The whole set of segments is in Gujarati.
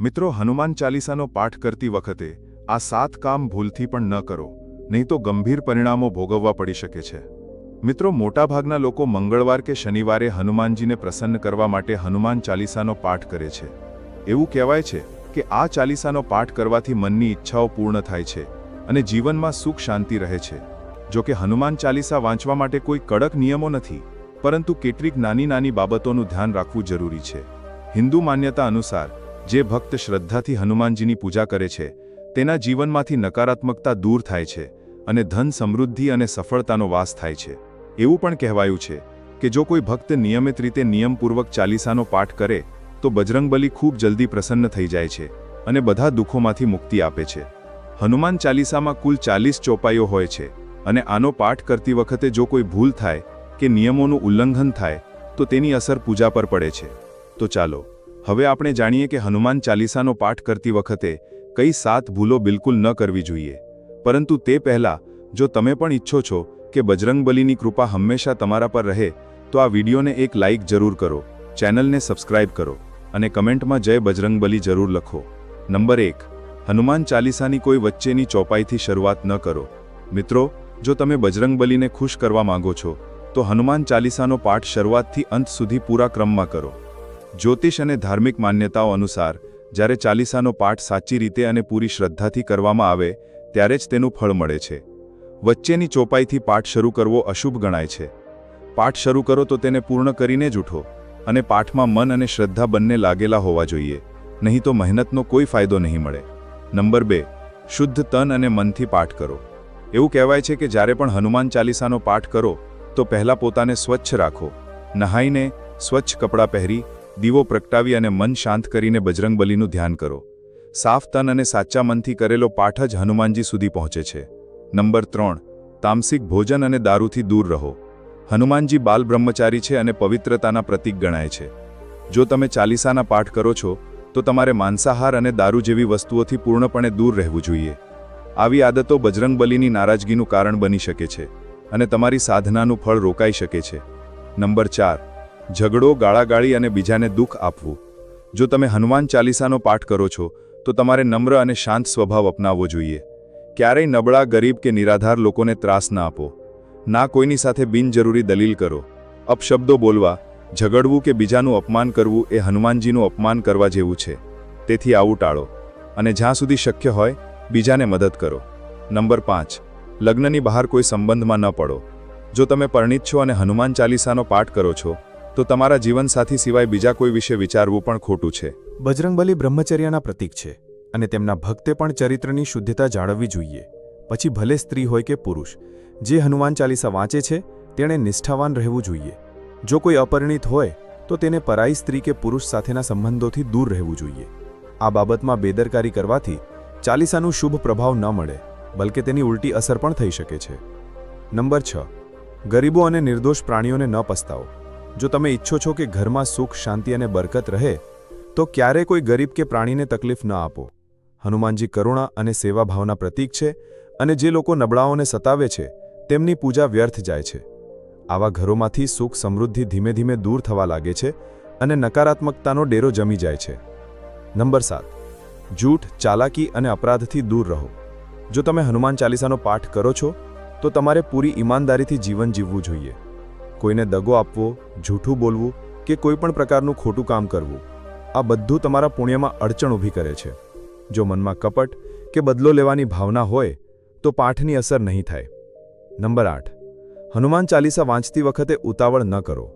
મિત્રો, હનુમાન ચાલીસાનો પાઠ કરતી વખતે આ સાત કામ ભૂલથી પણ ન કરો, નહીં તો ગંભીર પરિણામો ભોગવવા પડી શકે છે. મિત્રો, મોટાભાગના લોકો મંગળવાર કે શનિવારે હનુમાનજીને પ્રસન્ન કરવા માટે હનુમાન ચાલીસાનો પાઠ કરે છે. એવું કહેવાય છે કે આ ચાલીસાનો પાઠ કરવાથી મનની ઈચ્છાઓ પૂર્ણ થાય છે અને જીવનમાં સુખ શાંતિ રહે છે. જો કે હનુમાન ચાલીસા વાંચવા માટે કોઈ કડક નિયમો નથી, પરંતુ કેટલીક નાની નાની બાબતોનું ધ્યાન રાખવું જરૂરી છે. હિન્દુ માન્યતા અનુસાર જે ભક્ત શ્રદ્ધાથી હનુમાનજીની પૂજા કરે છે, તેના જીવનમાંથી નકારાત્મકતા દૂર થાય છે અને ધન સમૃદ્ધિ અને સફળતાનો વાસ થાય છે. એવું પણ કહેવાયું છે કે જો કોઈ ભક્ત નિયમિત રીતે નિયમપૂર્વક ચાલીસાનો પાઠ કરે, તો બજરંગબલી ખૂબ જલ્દી પ્રસન્ન થઈ જાય છે અને બધા દુઃખોમાંથી મુક્તિ આપે છે. હનુમાન ચાલીસામાં કુલ ચાલીસ ચોપાઈઓ હોય છે અને આનો પાઠ કરતી વખતે જો કોઈ ભૂલ થાય કે નિયમોનું ઉલ્લંઘન થાય, તો તેની અસર પૂજા પર પડે છે. તો ચાલો હવે આપણે જાણીએ કે હનુમાન ચાલીસાનો પાઠ કરતી વખતે કઈ સાત ભૂલો બિલકુલ ન કરવી જોઈએ. પરંતુ તે પહેલાં, જો તમે પણ ઈચ્છો છો કે બજરંગબલીની કૃપા હંમેશા તમારા પર રહે, તો આ વિડીયોને એક લાઇક જરૂર કરો, ચેનલને સબસ્ક્રાઇબ કરો અને કમેન્ટમાં જય બજરંગબલી જરૂર લખો. નંબર એક, હનુમાન ચાલીસાની કોઈ વચ્ચેની ચોપાઈથી શરૂઆત ન કરો. મિત્રો, જો તમે બજરંગબલીને ખુશ કરવા માંગો છો, તો હનુમાન ચાલીસાનો પાઠ શરૂઆતથી અંત સુધી પૂરા ક્રમમાં કરો. જ્યોતિષ અને ધાર્મિક માન્યતાઓ અનુસાર, જ્યારે ચાલીસાનો પાઠ સાચી રીતે અને પૂરી શ્રદ્ધાથી કરવામાં આવે, ત્યારે જ તેનું ફળ મળે છે. વચ્ચેની ચોપાઈથી પાઠ શરૂ કરવો અશુભ ગણાય છે. પાઠ શરૂ કરો તો તેને પૂર્ણ કરીને જ ઉઠો, અને પાઠમાં મન અને શ્રદ્ધા બંને લાગેલા હોવા જોઈએ, નહીં તો મહેનતનો કોઈ ફાયદો નહીં મળે. નંબર બે, શુદ્ધ તન અને મનથી પાઠ કરો. એવું કહેવાય છે કે જ્યારે પણ હનુમાન ચાલીસાનો પાઠ કરો, તો પહેલાં પોતાને સ્વચ્છ રાખો. નહાઈને સ્વચ્છ કપડાં પહેરી દીવો પ્રગટાવી અને મન શાંત કરીને બજરંગબલીનું ધ્યાન કરો. સાફ તન અને સાચા મનથી કરેલો પાઠ જ હનુમાનજી સુધી પહોંચે છે. નંબર ત્રણ, તામસિક ભોજન અને દારૂથી દૂર રહો. હનુમાનજી બાલ બ્રહ્મચારી છે અને પવિત્રતાના પ્રતીક ગણાય છે. જો તમે ચાલીસાના પાઠ કરો છો, તો તમારે માંસાહાર અને દારૂ જેવી વસ્તુઓથી પૂર્ણપણે દૂર રહેવું જોઈએ. આવી આદતો બજરંગબલીની નારાજગીનું કારણ બની શકે છે અને તમારી સાધનાનું ફળ રોકાઈ શકે છે. નંબર ચાર ઝઘડો, ગાળાગાળી અને બીજાને દુઃખ આપવું. જો તમે હનુમાન ચાલીસાનો પાઠ કરો છો, તો તમારે નમ્ર અને શાંત સ્વભાવ અપનાવવો જોઈએ. ક્યારેય નબળા, ગરીબ કે નિરાધાર લોકોને ત્રાસ ના આપો. ના કોઈની સાથે બિનજરૂરી દલીલ કરો. અપશબ્દો બોલવા, ઝઘડવું કે બીજાનું અપમાન કરવું એ હનુમાનજીનું અપમાન કરવા જેવું છે. તેથી આવું ટાળો. અને જ્યાં સુધી શક્ય હોય, બીજાને મદદ કરો. નંબર પાંચ. લગ્નની બહાર કોઈ સંબંધમાં ન પડો. જો તમે પરણિત છો અને હનુમાન ચાલીસાનો પાઠ કરો છો તો તમારા જીવનસાથી સિવાય બીજા કોઈ વિશે વિચારવું પણ ખોટું છે. બજરંગબલી બ્રહ્મચર્યના પ્રતીક છે અને તેમના ભક્તે પણ ચરિત્રની શુદ્ધતા જાળવવી જોઈએ. પછી ભલે સ્ત્રી હોય કે પુરુષ, જે હનુમાન ચાલીસા વાંચે છે, તેણે નિષ્ઠાવાન રહેવું જોઈએ. જો કોઈ અપરિણિત હોય, તો તેને પરાઈ સ્ત્રી કે પુરુષ સાથેના સંબંધોથી દૂર રહેવું જોઈએ. આ બાબતમાં બેદરકારી કરવાથી ચાલીસાનું શુભ પ્રભાવ ન મળે, બલકે તેની ઉલટી અસર પણ થઈ શકે છે. નંબર છ. ગરીબો અને નિર્દોષ પ્રાણીઓને ન પસ્તાવો. જો તમે ઈચ્છો છો કે ઘરમાં સુખ, શાંતિ અને બરકત રહે, તો ક્યારે કોઈ ગરીબ કે પ્રાણીને તકલીફ ન આપો. હનુમાનજી કરુણા અને સેવાભાવના પ્રતીક છે અને જે લોકો નબળાઓને સતાવે છે, તેમની પૂજા વ્યર્થ જાય છે. આવા ઘરોમાંથી સુખ સમૃદ્ધિ ધીમે ધીમે દૂર થવા લાગે છે અને નકારાત્મકતાનો ડેરો જમી જાય છે. નંબર સાત. જૂઠ, ચાલાકી અને અપરાધથી દૂર રહો. જો તમે હનુમાન ચાલીસાનો પાઠ કરો છો, તો તમારે પૂરી ઈમાનદારીથી જીવન જીવવું જોઈએ. કોઈને દગો આપવો, જૂઠું બોલવું કે કોઈપણ પ્રકારનું ખોટું કામ કરવું, આ બધું તમારા પુણ્યમાં અડચણ ઊભી કરે છે. જો મનમાં કપટ કે બદલો લેવાની ભાવના હોય, તો પાઠની અસર નહીં થાય. નંબર આઠ. હનુમાન ચાલીસા વાંચતી વખતે ઉતાવળ ન કરો.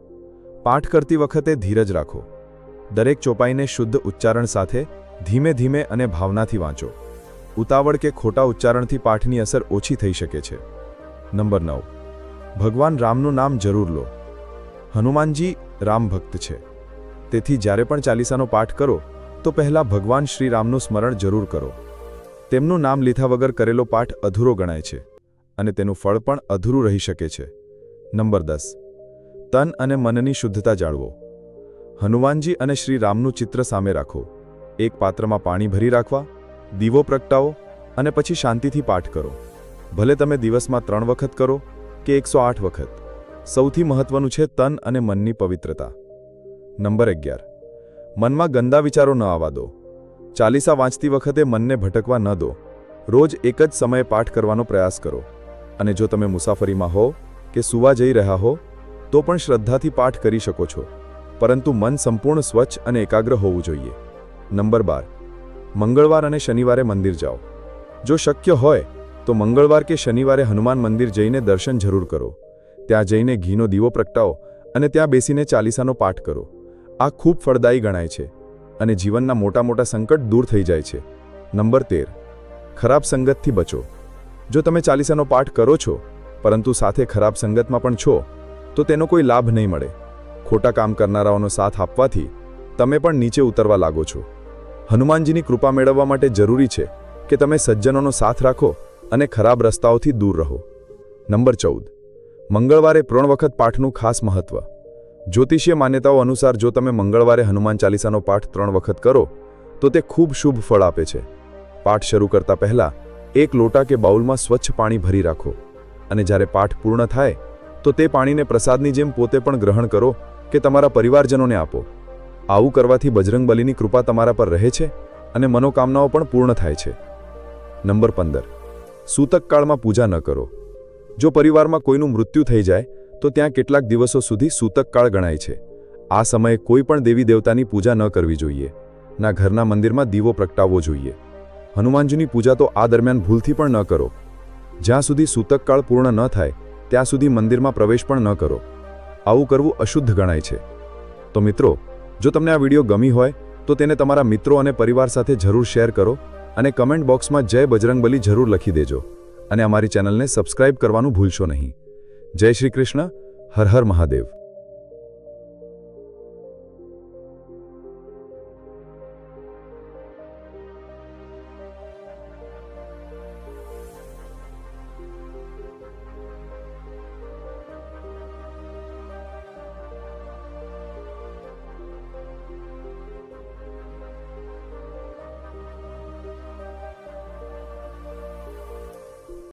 પાઠ કરતી વખતે ધીરજ રાખો. દરેક ચોપાઈને શુદ્ધ ઉચ્ચારણ સાથે ધીમે ધીમે અને ભાવનાથી વાંચો. ઉતાવળ કે ખોટા ઉચ્ચારણથી પાઠની અસર ઓછી થઈ શકે છે. નંબર નવ. ભગવાન રામનું નામ જરૂર લો. હનુમાનજી રામ ભક્ત છે. તેથી જ્યારે પણ ચાલીસાનો પાઠ કરો, તો પહેલાં ભગવાન શ્રી રામનું સ્મરણ જરૂર કરો. તેમનું નામ લીધા વગર કરેલો પાઠ અધૂરો ગણાય છે અને તેનું ફળ પણ અધૂરું રહી શકે છે. નંબર દસ. તન અને મનની શુદ્ધતા જાળવો. હનુમાનજી અને શ્રી રામનું ચિત્ર સામે રાખો. એક પાત્રમાં પાણી ભરી રાખવા, દીવો પ્રગટાવો અને પછી શાંતિથી પાઠ કરો. ભલે તમે દિવસમાં ત્રણ વખત કરો કે એકસો આઠ વખત. સૌથી મહત્વનું છે તન અને મનની પવિત્રતા. નંબર અગિયાર. મનમાં ગંદા વિચારો ન આવવા દો. ચાલીસા વાંચતી વખતે મનને ભટકવા ન દો. રોજ એક જ સમયે પાઠ કરવાનો પ્રયાસ કરો. અને જો તમે મુસાફરીમાં હો કે સુવા જઈ રહ્યા હો, તો પણ શ્રદ્ધાથી પાઠ કરી શકો છો. પરંતુ મન સંપૂર્ણ સ્વચ્છ અને એકાગ્ર હોવું જોઈએ. નંબર બાર. મંગળવાર અને શનિવારે મંદિર જાઓ. જો શક્ય હોય તો મંગળવાર કે શનિવારે હનુમાન મંદિર જઈને દર્શન જરૂર કરો. ત્યાં જઈને ઘીનો દીવો પ્રગટાવો અને ત્યાં બેસીને ચાલીસાનો પાઠ કરો. આ ખૂબ ફળદાયી ગણાય છે અને જીવનના મોટા મોટા સંકટ દૂર થઈ જાય છે. નંબર તેર. ખરાબ સંગતથી બચો. જો તમે ચાલીસાનો પાઠ કરો છો, પરંતુ સાથે ખરાબ સંગતમાં પણ છો, તો તેનો કોઈ લાભ નહીં મળે. ખોટા કામ કરનારાઓનો સાથ આપવાથી તમે પણ નીચે ઉતરવા લાગો છો. હનુમાનજીની કૃપા મેળવવા માટે જરૂરી છે કે તમે સજ્જનોનો સાથ રાખો અને ખરાબ રસ્તાઓથી દૂર રહો. નંબર ચૌદ. મંગળવારે ત્રણ વખત પાઠનું ખાસ મહત્વ. જ્યોતિષીય માન્યતાઓ અનુસાર જો તમે મંગળવારે હનુમાન ચાલીસાનો પાઠ ત્રણ વખત કરો, તો તે ખૂબ શુભ ફળ આપે છે. પાઠ શરૂ કરતા પહેલા એક લોટા કે બાઉલમાં સ્વચ્છ પાણી ભરી રાખો. અને જ્યારે પાઠ પૂર્ણ થાય, તો તે પાણીને પ્રસાદની જેમ પોતે પણ ગ્રહણ કરો કે તમારા પરિવારજનોને આપો. આવું કરવાથી બજરંગબલીની કૃપા તમારા પર રહે છે અને મનોકામનાઓ પણ પૂર્ણ થાય છે. નંબર પંદર. સૂતકકાળમાં પૂજા ન કરો. જો પરિવારમાં કોઈનું મૃત્યુ થઈ જાય, તો ત્યાં કેટલાક દિવસો સુધી સૂતકકાળ ગણાય છે. આ સમયે કોઈ પણ દેવી દેવતાની પૂજા ન કરવી જોઈએ. ના ઘરના મંદિરમાં દીવો પ્રગટાવવો જોઈએ. હનુમાનજીની પૂજા તો આ દરમિયાન ભૂલથી પણ ન કરો. જ્યાં સુધી સૂતકકાળ પૂર્ણ ન થાય, ત્યાં સુધી મંદિરમાં પ્રવેશ પણ ન કરો. આવું કરવું અશુદ્ધ ગણાય છે. તો મિત્રો, જો તમને આ વીડિયો ગમી હોય, તો તેને તમારા મિત્રો અને પરિવાર સાથે જરૂર શેર કરો. અને કમેન્ટ બોક્સમાં જય બજરંગબલી જરૂર લખી દેજો. અને અમારી ચેનલને સબસ્ક્રાઇબ કરવાનું ભૂલશો નહીં. જય શ્રી કૃષ્ણ. હર હર મહાદેવ.